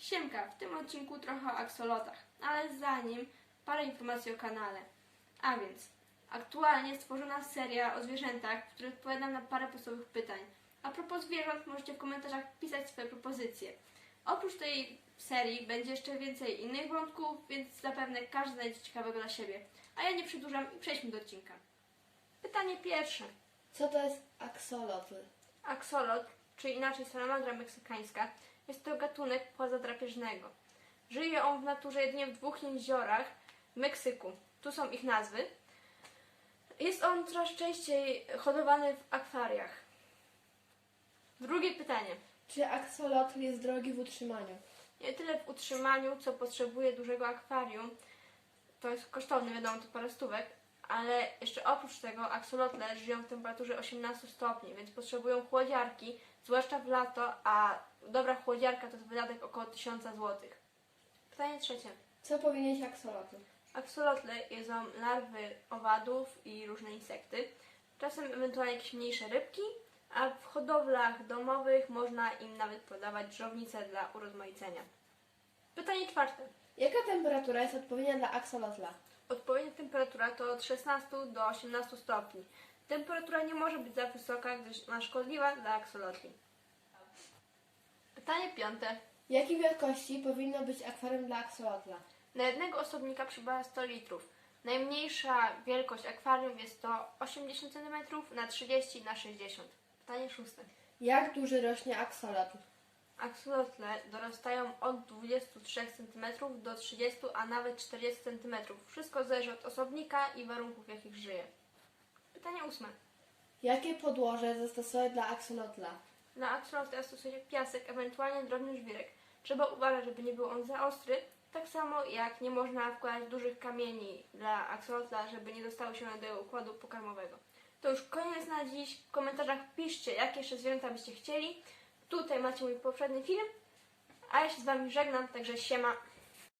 Siemka, w tym odcinku trochę o aksolotach, ale zanim parę informacji o kanale. A więc, aktualnie stworzona seria o zwierzętach, w której odpowiadam na parę podstawowych pytań. A propos zwierząt, możecie w komentarzach pisać swoje propozycje. Oprócz tej serii będzie jeszcze więcej innych wątków, więc zapewne każdy znajdzie ciekawego dla siebie. A ja nie przedłużam i przejdźmy do odcinka. Pytanie pierwsze. Co to jest aksolotl? Aksolot, czy inaczej salamandra meksykańska, jest to gatunek płaza drapieżnego. Żyje on w naturze jedynie w dwóch jeziorach w Meksyku. Tu są ich nazwy. Jest on coraz częściej hodowany w akwariach. Drugie pytanie. Czy aksolotl jest drogi w utrzymaniu? Nie tyle w utrzymaniu, co potrzebuje dużego akwarium. To jest kosztowne, wiadomo, to parę stówek, ale jeszcze oprócz tego aksolotle żyją w temperaturze 18 stopni, więc potrzebują chłodziarki, zwłaszcza w lato, a dobra chłodziarka to jest wydatek około 1000 zł. Pytanie trzecie. Co powinien aksolotl? Aksolotle jedzą larwy owadów i różne insekty, czasem ewentualnie jakieś mniejsze rybki, a w hodowlach domowych można im nawet podawać drzownice dla urozmaicenia. Pytanie czwarte. Jaka temperatura jest odpowiednia dla aksolotla? Odpowiednia temperatura to od 16 do 18 stopni. Temperatura nie może być za wysoka, gdyż ma szkodliwa dla aksolotli. Pytanie piąte. Jakiej wielkości powinno być akwarium dla aksolotla? Na jednego osobnika przybywa 100 litrów. Najmniejsza wielkość akwarium jest to 80 cm na 30 na 60. Pytanie szóste. Jak duży rośnie aksolotl? Aksolotle dorastają od 23 cm do 30, a nawet 40 cm. Wszystko zależy od osobnika i warunków, w jakich żyje. Pytanie ósme. Jakie podłoże zastosować dla aksolotla? Na axolotla stosuje piasek, ewentualnie drobny żwirek. Trzeba uważać, żeby nie był on za ostry, tak samo jak nie można wkładać dużych kamieni dla axolotla, żeby nie dostały się one do układu pokarmowego. To już koniec na dziś. W komentarzach piszcie, jakie jeszcze zwierzęta byście chcieli. Tutaj macie mój poprzedni film, a ja się z Wami żegnam, także siema.